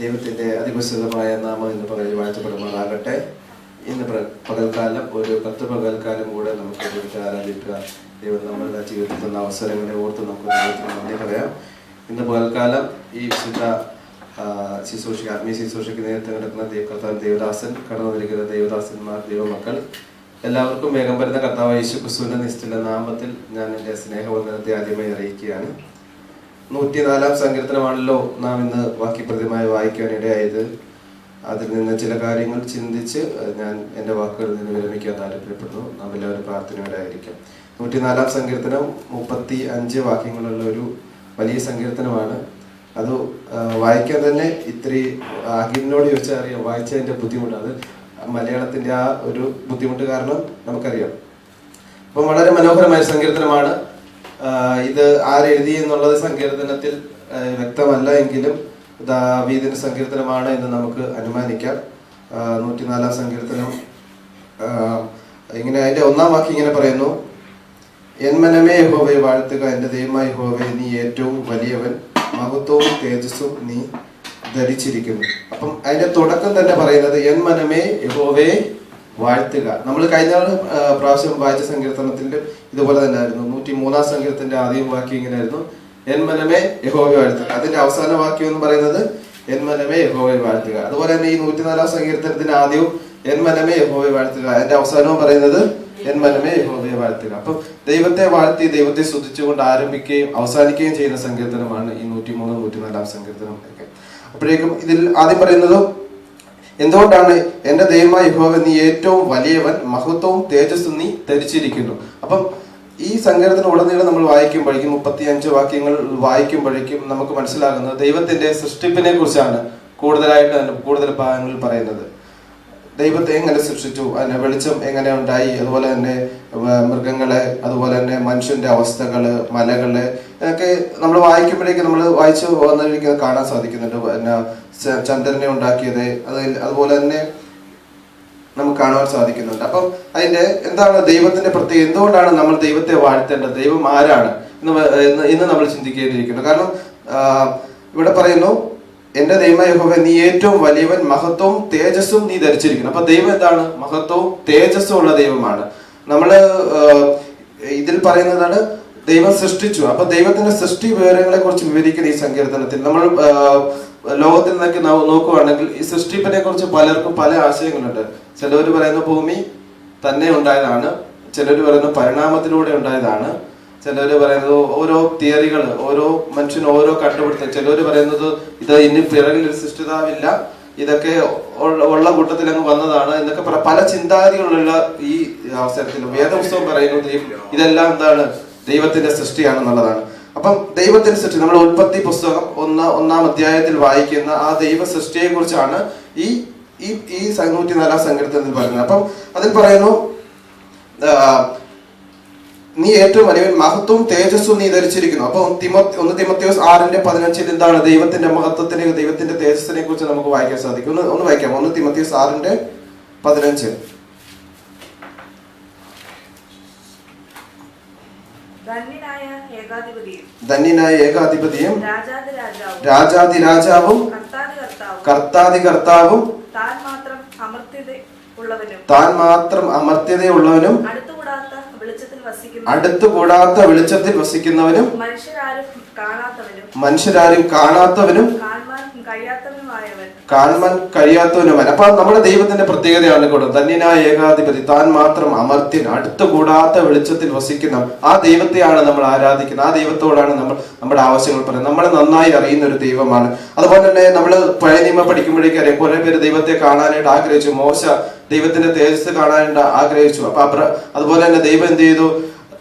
ദൈവത്തിന്റെ അതിപ്രസിദ്ധമായ നാമം എന്ന് പറഞ്ഞ് വാഴ്ത്തപ്പെടുമാറാകട്ടെ. ഇന്ന് പകൽക്കാലം ഒരു പത്ത് പകൽക്കാലം കൂടെ നമുക്ക് ദൈവത്തെ ആരാധിക്കുക. ദൈവം നമ്മളുടെ ജീവിതത്തിൽ തന്ന അവസരങ്ങളെ ഓർത്ത് നമുക്ക് നന്ദി പറയാം. ഇന്ന് പകൽക്കാലം ഈ വിശുദ്ധ ശുശ്രൂഷ ആത്മീയ ശുശ്രൂഷയ്ക്ക് നേരത്തെ നടക്കുന്ന കർത്താവ് ദേവദാസൻ കടന്നു വന്നിരിക്കുന്ന ദേവദാസന്മാർ ദൈവമക്കൾ എല്ലാവർക്കും വേഗം വരുന്ന കർത്താവ് യേശു ക്രിസ്തുവിന്റെ നിശ്ചിത നാമത്തിൽ ഞാൻ എന്റെ സ്നേഹവന്ദനത്തെ ആദ്യമായി അറിയിക്കുകയാണ്. നൂറ്റിനാലാം സങ്കീർത്തനമാണല്ലോ നാം ഇന്ന് വാക്യപ്രതിമായി വായിക്കാനിടയായത് അതിൽ നിന്ന് ചില കാര്യങ്ങൾ ചിന്തിച്ച് ഞാൻ എന്റെ വാക്കുകളിൽ നിന്ന് വിരമിക്കാൻ താല്പര്യപ്പെടുന്നു. നാം എല്ലാവരും പ്രാർത്ഥനയോടായിരിക്കാം നൂറ്റിനാലാം സങ്കീർത്തനം മുപ്പത്തി അഞ്ച് വാക്യങ്ങളുള്ള ഒരു വലിയ സങ്കീർത്തനമാണ്. അത് വായിക്കാൻ തന്നെ ഇത്തിരി ആകിനോട് ചോദിച്ചാൽ അറിയാം വായിച്ചതിന്റെ ബുദ്ധിമുട്ട്. അത് മലയാളത്തിന്റെ ആ ഒരു ബുദ്ധിമുട്ട് കാരണം നമുക്കറിയാം. അപ്പം വളരെ മനോഹരമായ സങ്കീർത്തനമാണ്. ഇത് ആരെഴുതി എന്നുള്ളത് സങ്കീർത്തനത്തിൽ വ്യക്തമല്ല എങ്കിലും ദാവീദിന്റെ സങ്കീർത്തനമാണ് എന്ന് നമുക്ക് അനുമാനിക്കാം. നൂറ്റിനാലാം സങ്കീർത്തനം. ഇങ്ങനെ അതിന്റെ ഒന്നാം വാക്ക് ഇങ്ങനെ പറയുന്നു. എൻ മനമേ യഹോവയെ വാഴ്ത്തുക എന്റെ ദൈവമായ യഹോവയെ നീ ഏറ്റവും വലിയവൻ. മഹത്വവും തേജസ്സും നീ ധരിച്ചിരിക്കുന്നു. അപ്പം അതിന്റെ തുടക്കം തന്നെ പറയുന്നത് എൻ മനമേ യഹോവയെ വാഴ്ത്തുക. നമ്മൾ കഴിഞ്ഞ പ്രാവശ്യം വായിച്ച സങ്കീർത്തനത്തിന്റെ ഇതുപോലെ തന്നെ ആയിരുന്നു നൂറ്റി മൂന്നാം സങ്കീർത്തന്റെ ആദ്യം വാക്യം ഇങ്ങനെയായിരുന്നു. എൻ മനമേ യഹോവയെ വാഴ്ത്തുക. അതിന്റെ അവസാന വാക്യം എന്ന് പറയുന്നത് എൻ മനമേ യഹോവയെ വാഴ്ത്തുക. അതുപോലെ തന്നെ ഈ നൂറ്റിനാലാം സങ്കീർത്തനത്തിന്റെ ആദ്യവും എൻ മനമേ യഹോവയെ വാഴ്ത്തുക. അതിന്റെ അവസാനവും പറയുന്നത് എൻ മനമേ യഹോവയെ വാഴ്ത്തുക. അപ്പം ദൈവത്തെ വാഴ്ത്തി ദൈവത്തെ സ്തുതിച്ചുകൊണ്ട് ആരംഭിക്കുകയും അവസാനിക്കുകയും ചെയ്യുന്ന സങ്കീർത്തനമാണ് ഈ നൂറ്റിമൂന്ന് നൂറ്റിനാലാം സങ്കീർത്തനം ഒക്കെ. അപ്പോഴേക്കും ഇതിൽ ആദ്യം പറയുന്നത് എന്തുകൊണ്ടാണ് എന്റെ ദൈവമായ യഹോവ നീ ഏറ്റവും വലിയവൻ മഹത്വവും തേജസ്സും നീ ധരിച്ചിരിക്കുന്നു? അപ്പം ഈ സങ്കേതത്തിന് ഉടനീളം നമ്മൾ വായിക്കുമ്പോഴേക്കും മുപ്പത്തി അഞ്ച് വാക്യങ്ങൾ വായിക്കുമ്പോഴേക്കും നമുക്ക് മനസ്സിലാകുന്നത് ദൈവത്തിന്റെ സൃഷ്ടിപ്പിനെ കുറിച്ചാണ് കൂടുതലായിട്ട് കൂടുതൽ ഭാഗങ്ങളിൽ പറയുന്നത്. ദൈവത്തെ എങ്ങനെ സൃഷ്ടിച്ചു? അതിന് വെളിച്ചം എങ്ങനെ ഉണ്ടായി? അതുപോലെ തന്നെ മൃഗങ്ങളെ അതുപോലെ തന്നെ മനുഷ്യന്റെ അവസ്ഥകൾ മലകൾ ഇതൊക്കെ നമ്മൾ വായിക്കുമ്പോഴേക്കും നമ്മൾ വായിച്ചു വന്നിരിക്കുന്നത് കാണാൻ സാധിക്കുന്നുണ്ട്. പിന്നെ ചന്ദ്രനെ ഉണ്ടാക്കിയത് അത് അതുപോലെ തന്നെ നമുക്ക് കാണുവാൻ സാധിക്കുന്നുണ്ട്. അപ്പം അതിന്റെ എന്താണ് ദൈവത്തിന്റെ പ്രത്യേകത? എന്തുകൊണ്ടാണ് നമ്മൾ ദൈവത്തെ വാഴ്ത്തേണ്ടത്? ദൈവം ആരാണ് എന്ന് ഇന്ന് നമ്മൾ ചിന്തിക്കേണ്ടിയിരിക്കുന്നു. കാരണം ഇവിടെ പറയുന്നു എന്റെ ദൈവ യഹോവ നീ ഏറ്റവും വലിയവൻ മഹത്വവും തേജസ്സും നീ ധരിച്ചിരിക്കുന്നു. അപ്പൊ ദൈവം എന്താണ്? മഹത്വവും തേജസ്സും ഉള്ള ദൈവമാണ്. നമ്മൾ ഇതിൽ പറയുന്നതാണ് ദൈവം സൃഷ്ടിച്ചു. അപ്പൊ ദൈവത്തിന്റെ സൃഷ്ടി വിവരങ്ങളെ കുറിച്ച് വിവരിക്കുന്ന ഈ സങ്കീർത്തനത്തിൽ. നമ്മൾ ലോകത്തിൽ നിന്നൊക്കെ നോക്കുവാണെങ്കിൽ ഈ സൃഷ്ടിപ്പിനെ കുറിച്ച് പലർക്കും പല ആശയങ്ങളുണ്ട്. ചിലവർ പറയുന്ന ഭൂമി തന്നെ ഉണ്ടായതാണ്. ചിലർ പറയുന്ന പരിണാമത്തിലൂടെ ഉണ്ടായതാണ്. ചിലർ പറയുന്നത് ഓരോ തിയറികൾ ഓരോ മനുഷ്യന് ഓരോ കണ്ടുപിടുത്തം. ചിലർ പറയുന്നത് ഇത് ഇനി പിറകിൽ ഒരു സൃഷ്ടിതാവില്ല. ഇതൊക്കെ ഉള്ള- കൂട്ടത്തിൽ അങ്ങ് വന്നതാണ് എന്നൊക്കെ പല ചിന്താഗതികളുള്ള ഈ അവസരത്തിൽ വേദപുസ്തകം പറയുന്നത് ഇതെല്ലാം എന്താണ് ദൈവത്തിന്റെ സൃഷ്ടിയാണെന്നുള്ളതാണ്. അപ്പം ദൈവത്തിന്റെ സൃഷ്ടി നമ്മൾ ഉൽപ്പത്തി പുസ്തകം ഒന്ന് ഒന്നാം അധ്യായത്തിൽ വായിക്കുന്ന ആ ദൈവ സൃഷ്ടിയെ കുറിച്ചാണ് ഈ ഈ ഈ നൂറ്റിനാലാം സങ്കീർത്തനത്തിൽ പറയുന്നത്. അപ്പം അതിൽ പറയുന്നു നീ ഏറ്റവും വലിയവൻ മഹത്വവും തേജസ്സും നീ ധരിച്ചിരിക്കുന്നു. അപ്പൊ തിമോ ഒന്ന് തിമത്യോസ് ആറിന്റെ പതിനഞ്ചിൽ എന്താണ് ദൈവത്തിന്റെ മഹത്വത്തിനെ ദൈവത്തിന്റെ തേജസ്സിനെ കുറിച്ച് നമുക്ക് വായിക്കാൻ സാധിക്കും? ഒന്ന് ഒന്ന് വായിക്കാം. ഒന്ന് തിമത്യോസ് ആറിന്റെ പതിനഞ്ച്. ധന്യനായ ഏകാധിപതിയും രാജാതി രാജാവും കർത്താതി കർത്താവും താൻ മാത്രം അമർത്യതയുള്ളവനും അടുത്തുകൂടാത്ത വെളിച്ചത്തിൽ വസിക്കുന്നവനും അടുത്തുകൂടാത്ത വെളിച്ചത്തിൽ വസിക്കുന്നവനും മനുഷ്യരാരും കാണാത്തവനും കാണുവാൻ കഴിയാത്തവനുമൻ അപ്പൊ നമ്മുടെ ദൈവത്തിന്റെ പ്രത്യേകതയാണ് കൂടെ. ധന്യനായ ഏകാധിപതി താൻ മാത്രം അമർത്യൻ അടുത്തുകൂടാത്ത വെളിച്ചത്തിൽ വസിക്കുന്ന ആ ദൈവത്തെയാണ് നമ്മൾ ആരാധിക്കുന്നത്. ആ ദൈവത്തോടാണ് നമ്മൾ നമ്മുടെ ആവശ്യങ്ങൾ പറയുന്നത്. നമ്മളെ നന്നായി അറിയുന്ന ഒരു ദൈവമാണ്. അതുപോലെ തന്നെ നമ്മൾ പഴയ നിയമം പഠിക്കുമ്പോഴേക്കും അറിയാം. കുറെ പേര് ദൈവത്തെ കാണാനായിട്ട് ആഗ്രഹിച്ചു. മോശ ദൈവത്തിന്റെ തേജസ് കാണാനായിട്ട് ആഗ്രഹിച്ചു. അപ്പൊ അതുപോലെ തന്നെ ദൈവം എന്ത് ചെയ്തു?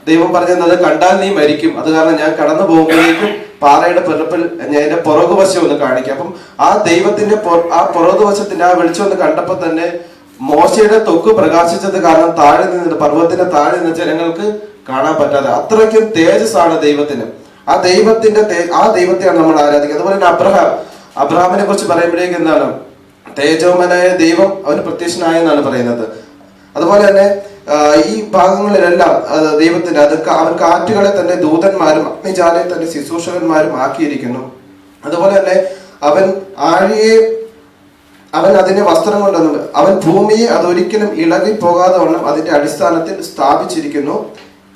ദൈവം പറഞ്ഞത് കണ്ടാൽ നീ മരിക്കും. അത് കാരണം ഞാൻ കടന്നു പോകുമ്പോഴേക്കും പാറയുടെ പിറപ്പിൽ ഞാൻ എന്റെ പുറകുവശം ഒന്ന് കാണിക്കാം. അപ്പം ആ ദൈവത്തിന്റെ ആ പുറകുവശത്തിന്റെ ആ വെളിച്ചം ഒന്ന് കണ്ടപ്പോ തന്നെ മോശയുടെ തൊക്ക് പ്രകാശിച്ചത് കാരണം താഴെ നിന്ന് പർവതത്തിന്റെ താഴെ നിന്ന് ജനങ്ങൾക്ക് കാണാൻ പറ്റാതെ അത്രയ്ക്കും തേജസ് ആണ് ദൈവത്തിന്. ആ ദൈവത്തിന്റെ ആ ദൈവത്തെയാണ് നമ്മൾ ആരാധിക്കുന്നത് അതുപോലെ തന്നെ അബ്രഹാം. അബ്രഹാമിനെ കുറിച്ച് പറയുമ്പോഴേക്കും എന്താണ്? തേജോമനായ ദൈവം അവന് പ്രത്യക്ഷനായെന്നാണ് പറയുന്നത്. അതുപോലെ തന്നെ ഈ ഭാഗങ്ങളിലെല്ലാം ദൈവത്തിന്റെ അത് അവൻ കാറ്റുകളെ തന്നെ ദൂതന്മാരും അഗ്നിജാലെ തന്നെ ശുശ്രൂഷകന്മാരും ആക്കിയിരിക്കുന്നു. അതുപോലെ തന്നെ അവൻ ആഴിയെ അവൻ അതിന്റെ വസ്ത്രം കൊണ്ടൊന്നും അവൻ ഭൂമിയെ അതൊരിക്കലും ഇളകി പോകാതെ വണ്ണം അതിന്റെ അടിസ്ഥാനത്തിൽ സ്ഥാപിച്ചിരിക്കുന്നു.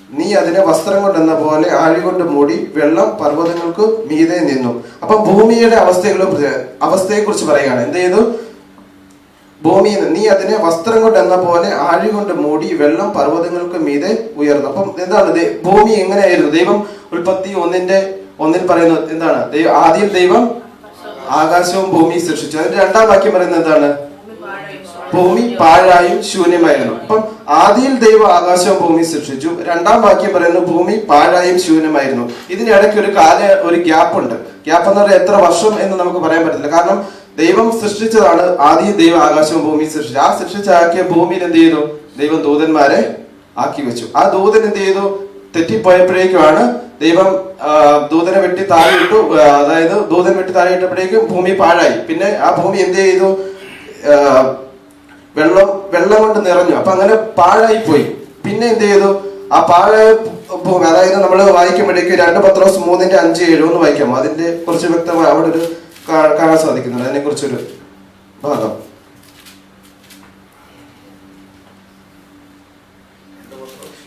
നീ അതിനെ വസ്ത്രം കൊണ്ടെന്ന പോലെ ആഴി കൊണ്ട് മൂടി വെള്ളം പർവതങ്ങൾക്ക് മീതെ നിന്നു. അപ്പൊ ഭൂമിയുടെ അവസ്ഥകളെ അവസ്ഥയെ കുറിച്ച് പറയുകയാണ്. എന്ത് ചെയ്തു? ഭൂമിയിൽ നിന്ന് നീ അതിനെ വസ്ത്രം കൊണ്ട് എന്ന പോലെ ആഴി കൊണ്ട് മൂടി വെള്ളം പർവതങ്ങൾക്ക് മീതെ ഉയർന്നു. അപ്പം എന്താണ്? ഭൂമി എങ്ങനെയായിരുന്നു? ദൈവം ഉൽപ്പത്തി ഒന്നിന്റെ ഒന്നിൽ പറയുന്നത് എന്താണ്? ആദ്യം ദൈവം ആകാശവും ഭൂമിയും സൃഷ്ടിച്ചു. അതിന്റെ രണ്ടാം വാക്യം പറയുന്നത് എന്താണ്? ഭൂമി പാഴായും ശൂന്യമായിരുന്നു. അപ്പം ആദിയിൽ ദൈവം ആകാശവും ഭൂമി സൃഷ്ടിച്ചു. രണ്ടാം വാക്യം പറയുന്നു ഭൂമി പാഴായും ശൂന്യമായിരുന്നു. ഇതിനിടയ്ക്ക് ഒരു കാല ഒരു ഗ്യാപ്പ് ഉണ്ട് ഗ്യാപ്പ് എന്ന് പറഞ്ഞാൽ എത്ര വർഷം എന്ന് നമുക്ക് പറയാൻ പറ്റില്ല കാരണം ദൈവം സൃഷ്ടിച്ചതാണ്. ആദ്യം ദൈവം ആകാശവും ഭൂമി സൃഷ്ടിച്ചു. ആ സൃഷ്ടിച്ചാക്കിയ ഭൂമിയിൽ എന്ത് ചെയ്തു? ദൈവം ദൂതന്മാരെ ആക്കി വെച്ചു ആ ദൂതൻ എന്ത് ചെയ്തു? തെറ്റിപ്പോയപ്പോഴേക്കുമാണ് ദൈവം ദൂതനെ വെട്ടി താഴെ ഇട്ടു അതായത് ദൂതൻ വെട്ടി താഴെ ഇട്ടപ്പോഴേക്കും ഭൂമി പാഴായി. പിന്നെ ആ ഭൂമി എന്ത് ചെയ്തു? വെള്ളം വെള്ളം കൊണ്ട് നിറഞ്ഞു. അപ്പൊ അങ്ങനെ പാഴായി പോയി പിന്നെ എന്ത് ചെയ്തു? ആ പാഴായ ഭൂമി അതായത് നമ്മൾ വായിക്കുമ്പോഴേക്കും രണ്ട് പത്രോസ് മൂന്നിന്റെ അഞ്ച് ഏഴ് ഒന്ന് വായിക്കാം. അതിന്റെ കുറച്ച് വ്യക്തമായി അവിടെ ഒരു കാണാൻ സാധിക്കുന്നുണ്ട്. അതിനെ കുറിച്ചൊരു ഭാഗം.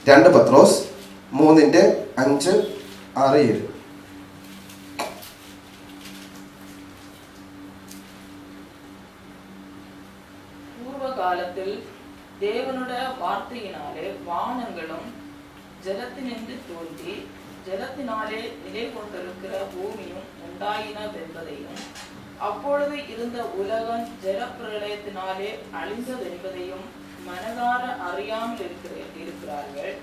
രണ്ട് പത്രോസ് മൂന്നിന്റെ അഞ്ച് ആറ് ഏഴ്. പൂർവകാലത്തിൽ ദേവനുടെ വാർത്തയിനാലെ വാനങ്ങളും ജലത്തിനെന്ത് തോന്റി ജലത്തിനാലെ നിലകൊണ്ടിരിക്കുന്ന ഭൂമിയും உண்டாயினதென்பதையும் அப்பொழுது இருந்த உலகம் ஜலப்பிரளயத்தினாலே அழிந்ததென்பதையும் மனதார அறியாமல் இருக்கிற இருக்கிறார்கள்.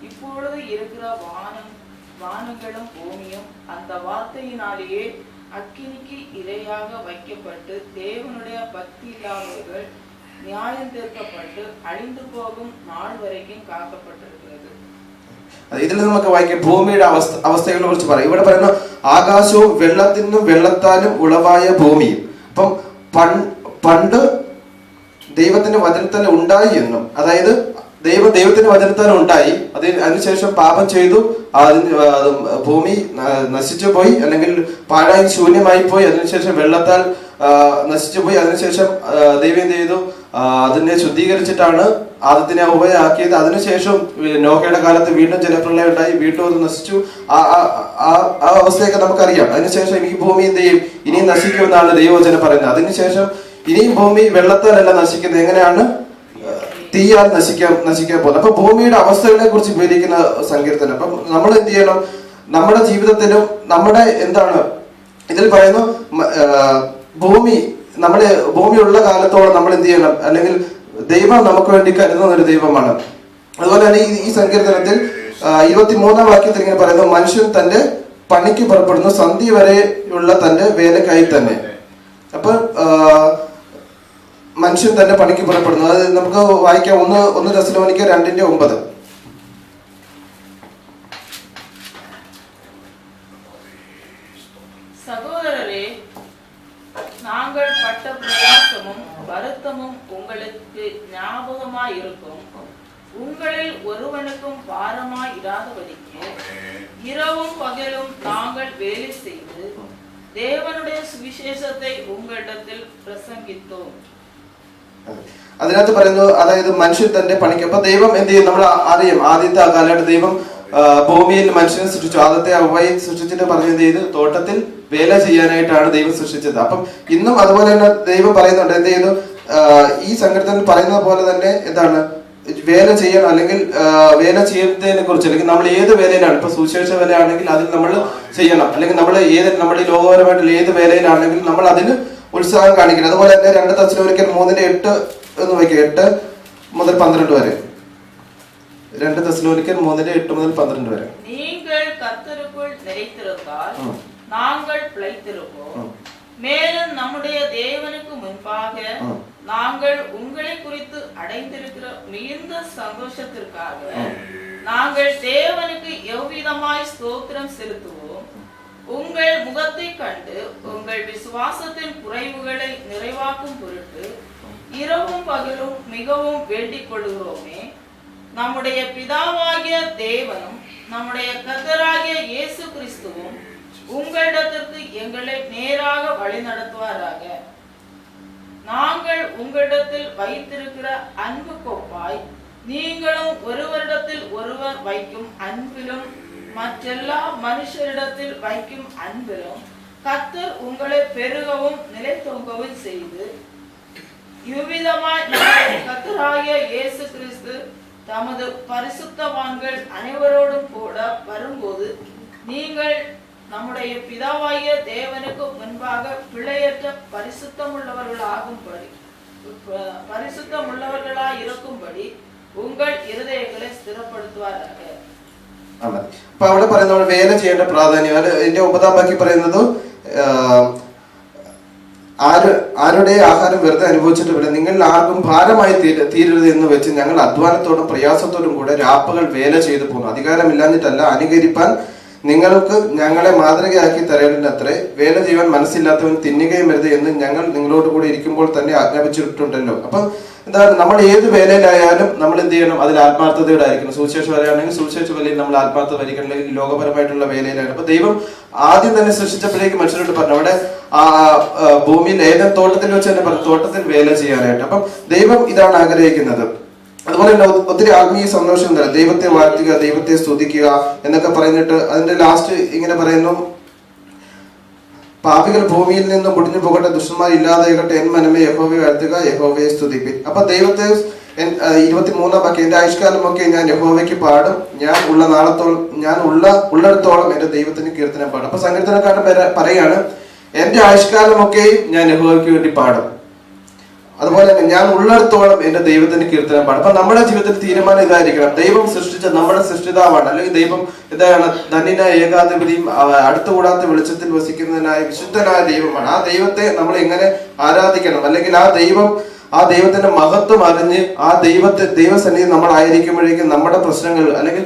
இப்பொழுது இருக்கிற வானம் வானங்களும் பூமியும் அந்த வார்த்தையினாலேயே அக்கினிக்கு இரையாக வைக்கப்பட்டு தேவனுடைய பக்தி இல்லாதவர்கள் நியாயம் தீர்க்கப்பட்டு அழிந்து போகும் நாள் வரைக்கும் காக்கப்பட்டிருக்கிறார் ഇതിൽ നമുക്ക് വായിക്കാം ഭൂമിയുടെ അവസ്ഥ അവസ്ഥകളെ കുറിച്ച് പറയും. ഇവിടെ പറയുന്ന ആകാശവും വെള്ളത്തിൽ നിന്നും വെള്ളത്താലും ഉളവായ ഭൂമിയും. അപ്പം പണ്ട് ദൈവത്തിന്റെ വചനത്തിൽ ഉണ്ടായി എന്നും അതായത് ദൈവ ദൈവത്തിന്റെ വചനത്താൽ ഉണ്ടായി. അതിന് അതിനുശേഷം പാപം ചെയ്തു ഭൂമി നശിച്ചു പോയി അല്ലെങ്കിൽ പാഴായി ശൂന്യമായി പോയി അതിനുശേഷം വെള്ളത്താൽ നശിച്ചു പോയി അതിനുശേഷം ദൈവം ചെയ്തു? അതിനെ ശുദ്ധീകരിച്ചിട്ടാണ് ആദത്തിനെ ഉപയോഗിയത് അതിനുശേഷം നോക്കയുടെ കാലത്ത് വീണ്ടും ജലപ്രളയം ഉണ്ടായി. വീണ്ടും അത് നശിച്ചു. ആ അവസ്ഥയൊക്കെ നമുക്കറിയാം. അതിനുശേഷം ഈ ഭൂമി എന്ത് ചെയ്യും? ഇനിയും നശിക്കുമെന്നാണ് ദൈവവചനം പറയുന്നത്. അതിനുശേഷം ഇനിയും ഭൂമി വെള്ളത്താലല്ല നശിക്കുന്നത്. എങ്ങനെയാണ്? തീയാൽ നശിക്കാൻ നശിക്കാൻ പോകുന്നത്. അപ്പൊ ഭൂമിയുടെ അവസ്ഥകളെ കുറിച്ച് വിവരിക്കുന്ന സങ്കീർത്തനം. അപ്പം നമ്മൾ എന്ത് ചെയ്യണം? നമ്മുടെ ജീവിതത്തിലും നമ്മുടെ എന്താണ്? ഇതിൽ പറയുന്നു ഭൂമി നമ്മൾ ഭൂമി ഉള്ള കാലത്തോളം നമ്മൾ എന്ത് ചെയ്യണം? അല്ലെങ്കിൽ ദൈവം നമുക്ക് വേണ്ടി കരുതുന്ന ഒരു ദൈവമാണ്. അതുപോലെ തന്നെ ഈ- സങ്കീർത്തനത്തിൽ ഇരുപത്തി മൂന്നാം വാക്യത്തിൽ ഇങ്ങനെ പറയുന്നു മനുഷ്യൻ തന്റെ പണിക്ക് പുറപ്പെടുന്നു സന്ധി വരെയുള്ള തന്റെ വേലക്കായി തന്നെ. അപ്പൊ മനുഷ്യൻ തന്റെ പണിക്ക് പുറപ്പെടുന്നു. അത് നമുക്ക് വായിക്കാം ഒന്ന് ഒന്ന് ദശലോനിക്ക് രണ്ടിന്റെ ഒമ്പത്. வருத்தமும் உங்களுக்கு ஞாபகமாயிருக்கும் உங்களில் ஒருவனுக்கும் பாரமாய் இராதபடிக்கு இரவும் பகலும் நாங்கள் வேலை செய்து தேவனுடைய சுவிசேஷத்தை உங்களிடத்தில் பிரசங்கித்தோம் അതിനകത്ത് പറയുന്നു അതായത് മനുഷ്യൻ തന്റെ പണിക്ക് അപ്പൊ ദൈവം എന്ത് ചെയ്യും നമ്മൾ അറിയാം ആദ്യത്തെ ആ കാലഘട്ടം ദൈവം ആ, ഭൂമിയിൽ മനുഷ്യനെ സൃഷ്ടിച്ചു ആദ്യത്തെ അവയെ സൃഷ്ടിച്ചിട്ട് പറഞ്ഞു എന്ത് ചെയ്തു തോട്ടത്തിൽ വേല ചെയ്യാനായിട്ടാണ് ദൈവം സൃഷ്ടിച്ചത് അപ്പം ഇന്നും അതുപോലെ തന്നെ ദൈവം പറയുന്നുണ്ട് എന്ത് ചെയ്തു ആ, ഈ സങ്കീർത്തനത്തിൽ പറയുന്നത് പോലെ തന്നെ എന്താണ് വേല ചെയ്യണം അല്ലെങ്കിൽ ആ, വേല ചെയ്യുന്നതിനെ കുറിച്ച് അല്ലെങ്കിൽ നമ്മൾ ഏത് വേലയിലാണ് ഇപ്പൊ സുശേഷ വേലയാണെങ്കിൽ അതിൽ നമ്മൾ ചെയ്യണം അല്ലെങ്കിൽ നമ്മൾ ഏത് നമ്മുടെ ഈ ലോകപരമായിട്ടുള്ള ഏത് വേലയിലാണെങ്കിൽ നമ്മൾ അതിന് ഉത്സാഹം കാണിക്കണം അതുപോലെ തന്നെ രണ്ട് തസ്ലോനിക്കൽ മൂന്നിന്റെ എട്ട് എന്ന് വയ്ക്കുക എട്ട് മുതൽ പന്ത്രണ്ട് വരെ രണ്ട് തസ്ലോനിക്കൽ മൂന്നിന്റെ എട്ട് മുതൽ പന്ത്രണ്ട് വരെ நீங்கள் கர்த்தருக்குள் நிலைத்திருந்தால் ம். நாங்கள் பிழைத்திருப்போம் ம். மேலும் நம்முடைய தேவனுக்கு முன்பாக ம். நாங்கள் உங்களை குறித்து அடைந்திருக்கிற மிகுந்த சந்தோஷத்திற்காக. நாங்கள் தேவனுக்கு எவ்விதமாய் ஸ்தோத்திரம் செலுத்துவோம். உங்கள் முகத்தை கண்டு உங்கள் விசுவாசத்தின் குறைவுகளை நிறைவாக்கும் பொருட்டு இரவும் பகலும் மிகவும் வேண்டிக் கொள்கிறோமே நம்முடைய பிதாவாகிய தேவனும் நம்முடைய கர்த்தராகிய இயேசு கிறிஸ்துவும் உங்களிடத்திற்கு எங்களை நேராக வழி நடத்துவாராக நாங்கள் உங்களிடத்தில் வைத்திருக்கிற அன்பு கோப்பாய் நீங்களும் ஒருவரிடத்தில் ஒருவர் வைக்கும் அன்பிலும் மற்றெல்லா மனுஷரிடத்தில் வைக்கும் அன்பிலும் கத்தர் உங்களை பெருகவும் நிலைத்தொங்கவும் செய்து இவ்விதமாய் நம்முடைய இயேசு கிறிஸ்து தமது பரிசுத்தவான்கள் அனைவரோடும் கூட வரும்போது நீங்கள் நம்முடைய பிதாவாகிய தேவனுக்கு முன்பாக பிழையற்ற பரிசுத்தமுள்ளவர்களாகும்படி ப- பரிசுத்தமுள்ளவர்களாய் இருக்கும்படி உங்கள் இருதயங்களை സ്ഥിരപ്പെടുത്തുവാറാക ആണ് അപ്പൊ അവിടെ പറയുന്ന നമ്മൾ വേല ചെയ്യേണ്ട പ്രാധാന്യം അത് ഇതിന്റെ ഒമ്പതാം ബാക്കി പറയുന്നത് ആ, ആര് ആരുടെ ആഹാരം വെറുതെ അനുഭവിച്ചിട്ട് വരും നിങ്ങൾ ആർക്കും ഭാരമായി തീര- തീരരുത് എന്ന് വെച്ച് ഞങ്ങൾ അധ്വാനത്തോടും പ്രയാസത്തോടും കൂടെ രാപ്പകൾ വേല ചെയ്തു പോകുന്നു അധികാരമില്ലാഞ്ഞിട്ടല്ല അനുകരിപ്പാൻ നിങ്ങൾക്ക് ഞങ്ങളെ മാതൃകയാക്കി തരേണ്ടത്രേ. വേല ചെയ്യുവാൻ മനസ്സില്ലാത്തവൻ തിന്നുകയും വരുത് എന്ന് ഞങ്ങൾ നിങ്ങളോട് കൂടി ഇരിക്കുമ്പോൾ തന്നെ ആജ്ഞാപിച്ചിട്ടുണ്ടല്ലോ. അപ്പം എന്താണ് നമ്മൾ ഏത് വേലയിലായാലും നമ്മൾ എന്ത് ചെയ്യണം? അതിൽ ആത്മാർത്ഥതയുടെ ആയിരിക്കണം. സുവിശേഷ വരെയാണെങ്കിൽ സുവിശേഷ നമ്മൾ ആത്മാർത്ഥത വരിക്കണം ലോകപരമായിട്ടുള്ള വേലയിലാണ്. അപ്പൊ ദൈവം ആദ്യം തന്നെ സൃഷ്ടിച്ചപ്പോഴേക്ക് മനുഷ്യരോട് പറഞ്ഞു അവിടെ ആ ഭൂമിയിൽ ഏതൻ തോട്ടത്തിൽ വെച്ച് തന്നെ പറഞ്ഞു തോട്ടത്തിൽ വേല ചെയ്യാനായിട്ട്. അപ്പം ദൈവം ഇതാണ് ആഗ്രഹിക്കുന്നത്. അതുപോലെ തന്നെ ഒത്തിരി ആത്മീയ സന്തോഷം തരാം. ദൈവത്തെ വാഴ്ത്തുക ദൈവത്തെ സ്തുതിക്കുക എന്നൊക്കെ പറഞ്ഞിട്ട് അതിന്റെ ലാസ്റ്റ് ഇങ്ങനെ പറയുന്നു. പാപികൾ ഭൂമിയിൽ നിന്ന് മുടിഞ്ഞു പോകട്ടെ ദുഷ്ടന്മാർ ഇല്ലാതെയാകട്ടെ എൻ മനമേ യഹോവയെ വാഴ്ത്തുക യഹോവയെ സ്തുതിപ്പിൻ. അപ്പൊ ദൈവത്തെ ഇരുപത്തി മൂന്നാം വാക്യം എന്റെ ആയുഷ്കാലമൊക്കെ ഞാൻ യഹോവയ്ക്ക് പാടും. ഞാൻ ഉള്ള നാളത്തോളം ഞാൻ ഉള്ള ഉള്ളിടത്തോളം എന്റെ ദൈവത്തിന് കീർത്തനം പാടും. അപ്പൊ സങ്കീർത്തനക്കാരൻ പറ- പറയാണ് എന്റെ ആയുഷ്കാലമൊക്കെയും ഞാൻ യഹോവയ്ക്ക് വേണ്ടി പാടും. അതുപോലെ തന്നെ ഞാൻ ഉള്ളിടത്തോളം എന്റെ ദൈവത്തിന്റെ കീർത്തനം പാടും അപ്പൊ നമ്മുടെ ജീവിതത്തിൽ തീരുമാനം ഇതായിരിക്കണം. ദൈവം സൃഷ്ടിച്ച നമ്മുടെ സൃഷ്ടിതാവാണ്. അല്ലെങ്കിൽ ദൈവം ഇതാണ് ധന്യനായ ഏകാധിപതിയും അടുത്തുകൂടാത്ത വെളിച്ചത്തിൽ വസിക്കുന്നതിനായ വിശുദ്ധനായ ദൈവമാണ്. ആ ദൈവത്തെ നമ്മൾ എങ്ങനെ ആരാധിക്കണം? അല്ലെങ്കിൽ ആ ദൈവം ആ ദൈവത്തിന്റെ മഹത്വം അറിഞ്ഞ് ആ ദൈവത്തെ ദൈവസന്നിധി നമ്മൾ ആയിരിക്കുമ്പോഴേക്കും നമ്മുടെ പ്രശ്നങ്ങൾ അല്ലെങ്കിൽ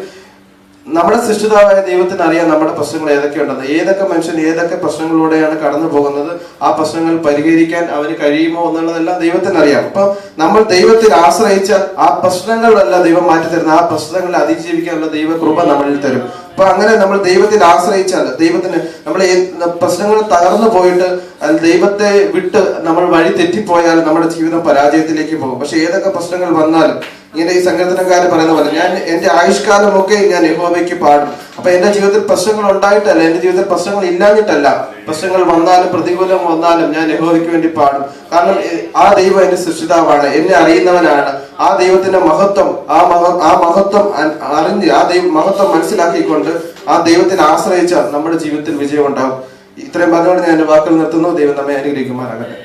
നമ്മുടെ സൃഷ്ടിതാവായ ദൈവത്തിന് അറിയാം നമ്മുടെ പ്രശ്നങ്ങൾ ഏതൊക്കെയുണ്ടെന്ന്. ഏതൊക്കെ മനുഷ്യൻ ഏതൊക്കെ പ്രശ്നങ്ങളിലൂടെയാണ് കടന്നു പോകുന്നത്? ആ പ്രശ്നങ്ങൾ പരിഹരിക്കാൻ അവന് കഴിയുമോ എന്നുള്ളതെല്ലാം ദൈവത്തിന് അറിയാം. അപ്പൊ നമ്മൾ ദൈവത്തിൽ ആശ്രയിച്ച ആ പ്രശ്നങ്ങളല്ല ദൈവം മാറ്റി തരുന്ന ആ പ്രശ്നങ്ങളെ അതിജീവിക്കാനുള്ള ദൈവ കൃപ നമ്മളിൽ തരും. അപ്പൊ അങ്ങനെ നമ്മൾ ദൈവത്തിൽ ആശ്രയിച്ചാൽ ദൈവത്തിന് നമ്മൾ പ്രശ്നങ്ങൾ തകർന്നു പോയിട്ട് ദൈവത്തെ വിട്ട് നമ്മൾ വഴി തെറ്റിപ്പോയാൽ നമ്മുടെ ജീവിതം പരാജയത്തിലേക്ക് പോകും. പക്ഷെ ഏതൊക്കെ പ്രശ്നങ്ങൾ വന്നാലും ഇങ്ങനെ ഈ സങ്കീർത്തനക്കാരൻ പറയുന്ന പോലെ ഞാൻ എന്റെ ആയുഷ്കാലമൊക്കെ ഞാൻ യഹോവയ്ക്ക് പാടും. അപ്പൊ എന്റെ ജീവിതത്തിൽ പ്രശ്നങ്ങൾ ഉണ്ടായിട്ടല്ല എന്റെ ജീവിതത്തിൽ പ്രശ്നങ്ങൾ ഇല്ലാഞ്ഞിട്ടല്ല. പ്രശ്നങ്ങൾ വന്നാലും പ്രതികൂലം വന്നാലും ഞാൻ യഹോവയ്ക്ക് വേണ്ടി പാടും. കാരണം ആ ദൈവം എന്റെ സൃഷ്ടിതാവാണ് എന്നെ അറിയുന്നവനാണ്. ആ ദൈവത്തിന്റെ മഹത്വം ആ മഹ ആ മഹത്വം അറിഞ്ഞ് ആ ദൈവ മഹത്വം മനസ്സിലാക്കിക്കൊണ്ട് ആ ദൈവത്തിനെ ആശ്രയിച്ചാൽ നമ്മുടെ ജീവിതത്തിൽ വിജയം ഉണ്ടാകും ഇത്രയും പറഞ്ഞുകൊണ്ട് ഞാൻ വാക്കുകൾ നിർത്തുന്നു. ദൈവം നമ്മെ അനുഗ്രഹിക്കുമാറാകട്ടെ.